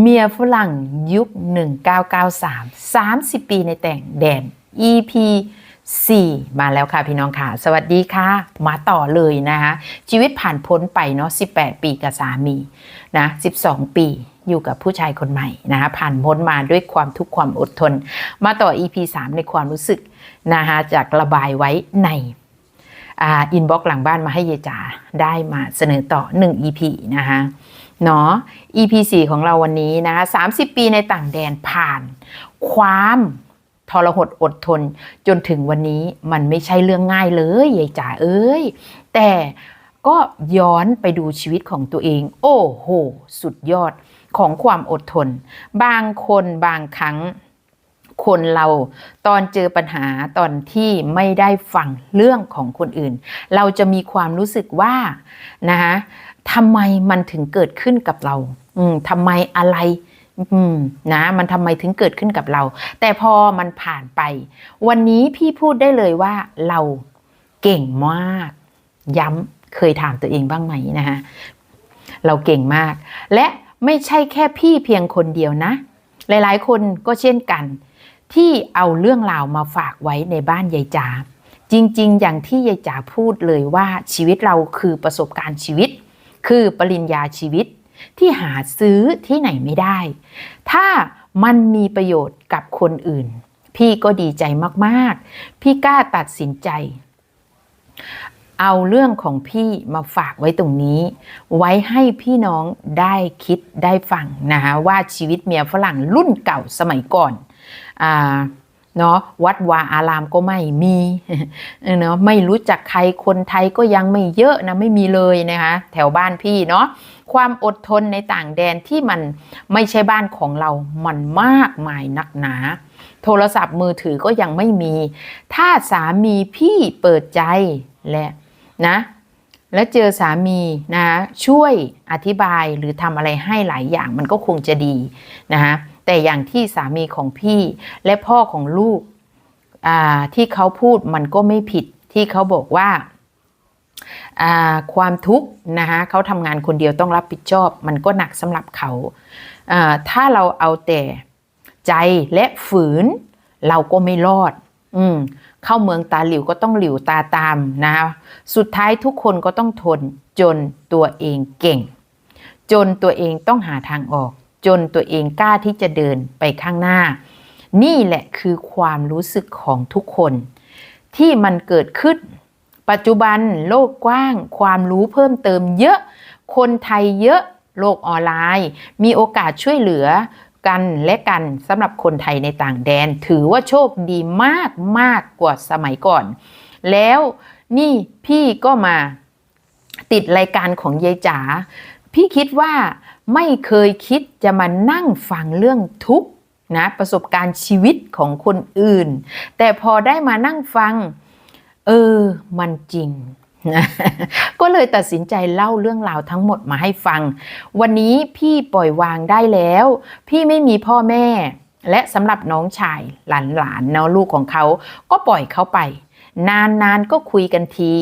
เมียฝรั่งยุค 1993 30 ปีในแต่งแดน EP 4 มาแล้วค่ะพี่น้องค่ะ สวัสดีค่ะ มาต่อเลยนะคะชีวิตผ่านพ้นไปเนาะ18 ปีกับสามีนะ12 ปีอยู่กับผู้ชายคนใหม่นะคะผ่านพ้นมาด้วยความทุกข์ความอดทน มาต่อ EP 3 ในความรู้สึกนะคะจากระบายไว้ในอ่าอินบ็อกหลังบ้านมาให้เยจาได้มาเสนอต่อ 1 EP นะคะ เนาะ EP 4ของเราวันนี้นะคะ30 ปีในต่างแดนผ่าน ความทรหดอดทน จนถึงวันนี้มันไม่ใช่เรื่องง่ายเลยยายจ๋าเอ้ย แต่ก็ย้อนไปดูชีวิตของตัวเอง โอ้โห สุดยอดของความอดทน บางคนบางครั้งคนเราตอนเจอปัญหาตอนที่ไม่ได้ฟังเรื่องของคนอื่น เราจะมีความรู้สึกว่านะคะ ทำไมมันถึงเกิดขึ้นกับเรา อืมทำไมอะไร อืม นะ มันทำไมถึงเกิดขึ้นกับเรา แต่พอมันผ่านไป วันนี้พี่พูดได้เลยว่าเราเก่งมาก ย้ำเคยถามตัวเองบ้างไหมนะคะเราเก่งมาก และไม่ใช่แค่พี่เพียงคนเดียวนะ หลายๆ คนก็เช่นกัน ที่เอาเรื่องราวมาฝากไว้ในบ้านยายจ๋าจริง ๆ อย่างที่ยายจ๋าพูดเลยว่าชีวิตเราคือประสบการณ์ชีวิต คือปริญญาชีวิตที่หาซื้อที่ไหนไม่ได้ ถ้ามันมีประโยชน์กับคนอื่น พี่ก็ดีใจมากๆ พี่กล้าตัดสินใจ เอาเรื่องของพี่มาฝากไว้ตรงนี้ ไว้ให้พี่น้องได้คิดได้ฟังนะคะว่าชีวิตเมียฝรั่งรุ่นเก่าสมัยก่อนอ่า เนาะวัดวาอารามก็ไม่มีเนาะไม่รู้จักใครคนไทยก็ยังไม่เยอะนะไม่มีเลยนะคะแถวบ้านพี่เนาะความอดทนในต่างแดนที่มันไม่ใช่บ้านของเรา มันมากมายนักหนา โทรศัพท์มือถือก็ยังไม่มี ถ้าสามีพี่เปิดใจและนะแล้วเจอสามีนะช่วยอธิบายหรือทำอะไรให้หลายอย่างมันก็คงจะดีนะคะ แต่อย่างที่สามีของพี่และพ่อของลูกที่เขาพูดมันก็ไม่ผิดที่เขาบอกว่าความทุกข์นะคะเขาทำงานคนเดียวต้องรับผิดชอบ มันก็หนักสำหรับเขา ถ้าเราเอาแต่ใจและฝืนเราก็ไม่รอดอืมเข้าเมืองตาหลิวก็ต้องหลิวตาตามนะคะสุดท้ายทุกคนก็ต้องทนจนตัวเองเก่ง จนตัวเองต้องหาทางออก จนตัวเองกล้าที่จะเดินไปข้างหน้า นี่แหละคือความรู้สึกของทุกคน ที่มันเกิดขึ้น ปัจจุบันโลกกว้าง ความรู้เพิ่มเติมเยอะ คนไทยเยอะโลกออนไลน์ มีโอกาสช่วยเหลือกันและกันสำหรับคนไทยในต่างแดน ถือว่าโชคดีมากมากกว่าสมัยก่อน แล้วนี่พี่ก็มาติดรายการของยายจ๋า พี่คิดว่าไม่เคยคิดจะมานั่งฟังเรื่องทุกข์นะประสบการณ์ชีวิตของคนอื่น แต่พอได้มานั่งฟัง เออ มันจริงนะก็เลยตัดสินใจเล่าเรื่องราวทั้งหมดมาให้ฟัง วันนี้พี่ปล่อยวางได้แล้ว พี่ไม่มีพ่อแม่ และสำหรับน้องชายหลานๆเนาะลูกของเขาก็ปล่อยเขาไป นานๆก็คุยกันที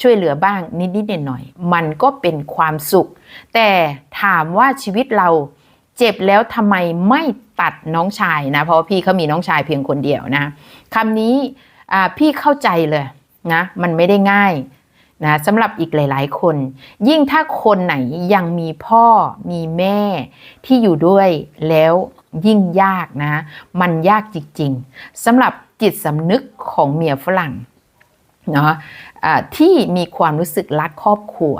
ช่วยเหลือบ้างนิดๆหน่อยๆมันก็เป็นความสุข แต่ถามว่าชีวิตเราเจ็บแล้วทำไมไม่ตัดน้องชายนะ เพราะพี่เขามีน้องชายเพียงคนเดียวนะคำนี้พี่เข้าใจเลยนะมันไม่ได้ง่ายนะสำหรับอีกหลาย ๆ คน ยิ่งถ้าคนไหนยังมีพ่อมีแม่ที่อยู่ด้วยแล้วยิ่งยากนะ มันยากจริง ๆสำหรับจิตสำนึกของเมียฝรั่ง เนาะะที่มีความรู้สึกรักครอบครัว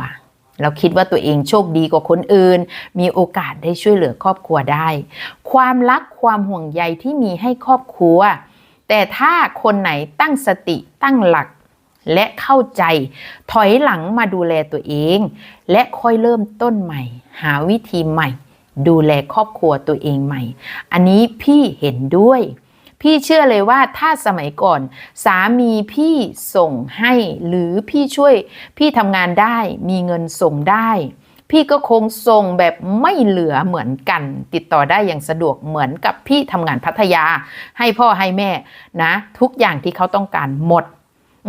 เราคิดว่าตัวเองโชคดีกว่าคนอื่น มีโอกาสได้ช่วยเหลือครอบครัวได้ ความรักความห่วงใยที่มีให้ครอบครัว แต่ถ้าคนไหนตั้งสติตั้งหลักและเข้าใจถอยหลังมาดูแลตัวเอง และค่อยเริ่มต้นใหม่ หาวิธีใหม่ ดูแลครอบครัวตัวเองใหม่ อันนี้พี่เห็นด้วย พี่เชื่อเลยว่าถ้าสมัยก่อน สามีพี่ส่งให้ หรือพี่ช่วย พี่ทำงานได้มีเงินส่งได้ พี่ก็คงส่งแบบไม่เหลือเหมือนกัน ติดต่อได้อย่างสะดวกเหมือนกับพี่ทำงานพัทยา ให้พ่อให้แม่นะ ทุกอย่างที่เขาต้องการหมด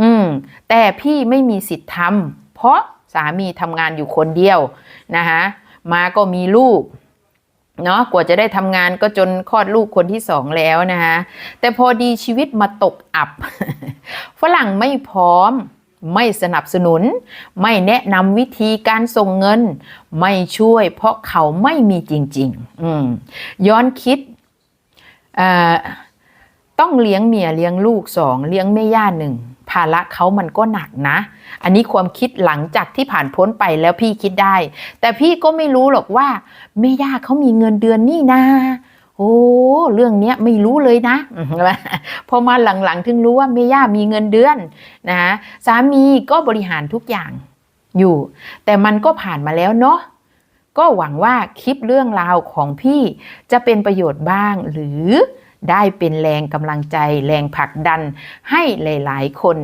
อืมแต่พี่ไม่มีสิทธิ์ทำเพราะสามีทำงานอยู่คนเดียวนะคะมาก็มีลูก เนาะกว่าจะได้ทำงานก็จนคลอดลูกคนที่สองแล้วนะคะแต่พอดีชีวิตมาตกอับ ฝรั่งไม่พร้อม ไม่สนับสนุน ไม่แนะนำวิธีการส่งเงิน ไม่ช่วย เพราะเขาไม่มีจริงๆอืมย้อนคิดต้องเลี้ยงเมียเลี้ยงลูกสองเลี้ยงแม่ย่าหนึ่งาระเขามันก็หนักนะ อันนี้ความคิดหลังจากที่ผ่านพ้นไปแล้วพี่คิดได้ แต่พี่ก็ไม่รู้หรอกว่าแม่ย่าเขามีเงินเดือนนี่นะโอ้เรื่องเนี้ยไม่รู้เลยนะพอมาหลังๆ ถึงรู้ว่าแม่ย่ามีเงินเดือนนะสามีก็บริหารทุกอย่างอยู่ แต่มันก็ผ่านมาแล้วเนาะก็หวังว่าคลิปเรื่องราวของพี่จะเป็นประโยชน์บ้างหรือ ได้เป็นแรงกำลังใจแรงผลักดันให้หลาย ๆ คน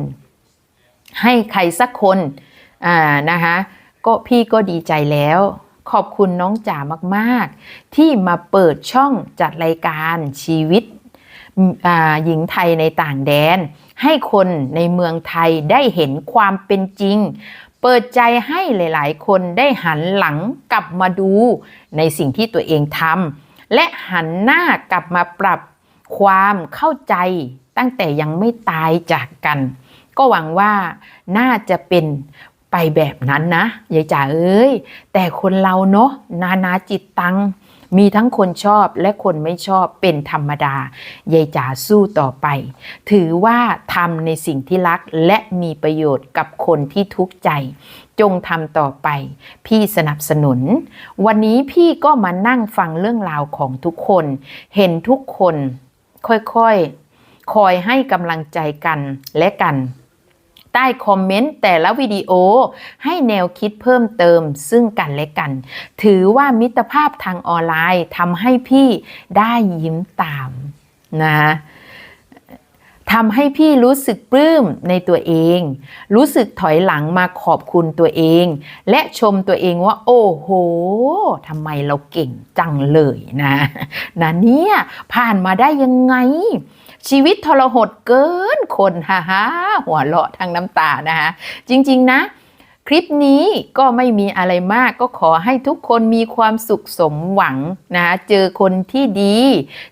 ให้ใครสักคนอ่านะคะก็พี่ก็ดีใจแล้วขอบคุณน้องจ๋ามากๆ ที่มาเปิดช่องจัดรายการชีวิตหญิงไทยในต่างแดน ให้คนในเมืองไทยได้เห็นความเป็นจริง เปิดใจให้หลาย ๆ คนได้หันหลังกลับมาดูในสิ่งที่ตัวเองทำและหันหน้ากลับมาปรับ ความเข้าใจตั้งแต่ยังไม่ตายจากกัน ก็หวังว่าน่าจะเป็นไปแบบนั้นนะยายจ๋าเอ้ย แต่คนเราเนาะนานาจิตตัง มีทั้งคนชอบและคนไม่ชอบเป็นธรรมดายายจ๋าสู้ต่อไป ถือว่าทำในสิ่งที่รักและมีประโยชน์กับคนที่ทุกข์ใจ จงทำต่อไป พี่สนับสนุน วันนี้พี่ก็มานั่งฟังเรื่องราวของทุกคน เห็นทุกคน ค่อยๆคอยให้กำลังใจกันและกัน ใต้คอมเมนต์แต่ละวิดีโอให้แนวคิดเพิ่มเติมซึ่งกันและกัน ถือว่ามิตรภาพทางออนไลน์ทำให้พี่ได้ยิ้มตามนะ ทำให้พี่รู้สึกปลื้มในตัวเอง รู้สึกถอยหลังมาขอบคุณตัวเอง และชมตัวเองว่า โอ้โหทำไมเราเก่งจังเลยนะนะเนี่ยผ่านมาได้ยังไง ชีวิตทรหดเกินคนฮ่าฮ่าหัวเราะทางน้ำตานะคะจริง ๆ นะคลิปนี้ก็ไม่มีอะไรมากก็ขอให้ทุกคนมีความสุขสมหวังนะคะเจอคนที่ดี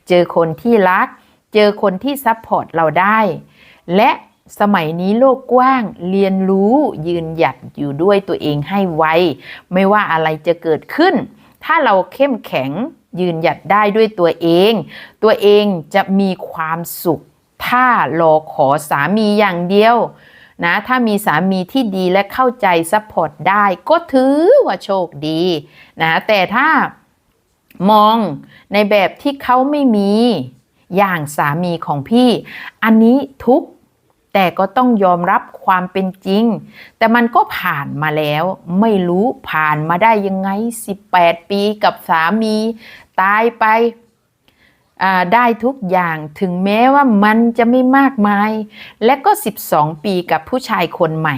เจอคนที่รัก เจอคนที่ซัพพอร์ตเราได้ และสมัยนี้โลกกว้างเรียนรู้ยืนหยัดอยู่ด้วยตัวเองให้ไวไม่ว่าอะไรจะเกิดขึ้น ถ้าเราเข้มแข็งยืนหยัดได้ด้วยตัวเอง ตัวเองจะมีความสุข ถ้ารอขอสามีอย่างเดียวนะถ้ามีสามีที่ดีและเข้าใจซัพพอร์ตได้ ก็ถือว่าโชคดีนะแต่ถ้ามองในแบบที่เขาไม่มี อย่างสามีของพี่ อันนี้ทุกแต่ก็ต้องยอมรับความเป็นจริง แต่มันก็ผ่านมาแล้ว ไม่รู้ผ่านมาได้ยังไง 18 ปีกับสามี ตายไปได้ทุกอย่างถึงแม้ว่ามันจะไม่มากมาย และก็ 12 ปีกับผู้ชายคนใหม่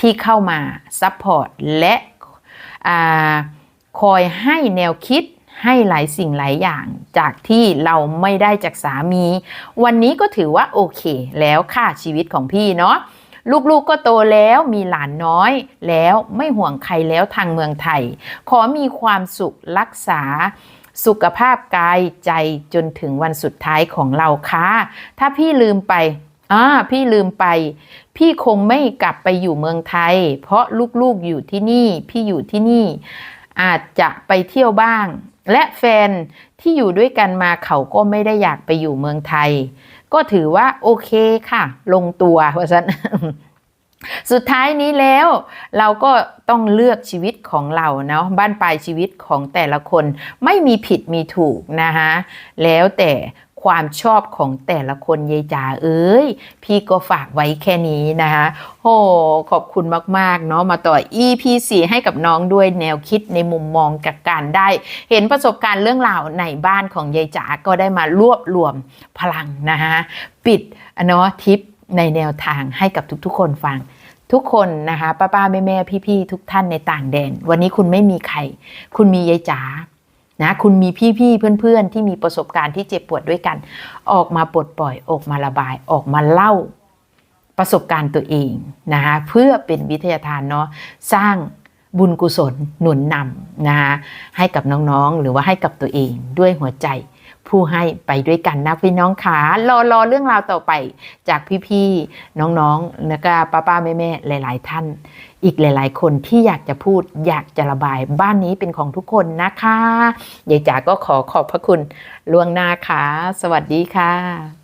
ที่เข้ามาซัพพอร์ตและอคอยให้แนวคิด ให้หลายสิ่งหลายอย่างจากที่เราไม่ได้จากสามี วันนี้ก็ถือว่าโอเค แล้วค่ะชีวิตของพี่เนาะลูกๆก็โตแล้วมีหลานน้อยแล้วไม่ห่วงใครแล้วทางเมืองไทย ขอมีความสุขรักษาสุขภาพกายใจจนถึงวันสุดท้ายของเราค่ะ ถ้าพี่ลืมไปอ่าพี่ลืมไป พี่คงไม่กลับไปอยู่เมืองไทย เพราะลูกๆอยู่ที่นี่ พี่อยู่ที่นี่ อาจจะไปเที่ยวบ้าง และแฟนที่อยู่ด้วยกันมาเขาก็ไม่ได้อยากไปอยู่เมืองไทย ก็ถือว่าโอเคค่ะ ลงตัวเพราะฉะนั้นสุดท้ายนี้แล้วเราก็ต้องเลือกชีวิตของเราเนาะบ้านปลายชีวิตของแต่ละคนไม่มีผิดมีถูกนะคะแล้วแต่ ความชอบของแต่ละคนยายจ๋าเอ้ย พี่ก็ฝากไว้แค่นี้นะคะโอ้ขอบคุณมากๆเนาะมาต่อ EP 4ให้กับน้องด้วยแนวคิดในมุมมองกับการได้ เห็นประสบการณ์เรื่องราวในบ้านของยายจ๋าก็ได้มารวบรวมพลังนะคะปิดเนาะทิปในแนวทางให้กับทุกๆ คนฟังทุกคนนะคะป้าป้าแม่แม่พี่พี่ๆทุกท่านในต่างแดน วันนี้คุณไม่มีใคร คุณมียายจ๋า นะคุณมีพี่พี่ๆเพื่อนๆ ที่มีประสบการณ์ที่เจ็บปวดด้วยกัน ออกมาปลดปล่อยออกมาระบายออกมาเล่าประสบการณ์ตัวเองนะคะเพื่อเป็นวิทยาทานเนาะสร้างบุญกุศลหนุนนำนะคะให้กับน้องๆ หรือว่าให้กับตัวเองด้วยหัวใจผู้ให้ไปด้วยกันนะพี่น้องขารอรอเรื่องราวต่อไปจากพี่ๆน้องๆแล้วก็ป้าป้าๆแม่ๆหลาย ๆ ท่าน อีกหลาย ๆ คนที่อยากจะพูดอยากจะระบายบ้านนี้เป็นของทุกคนนะคะยายจ๋าก็ขอขอบพระคุณล่วงหน้าค่ะ สวัสดีค่ะ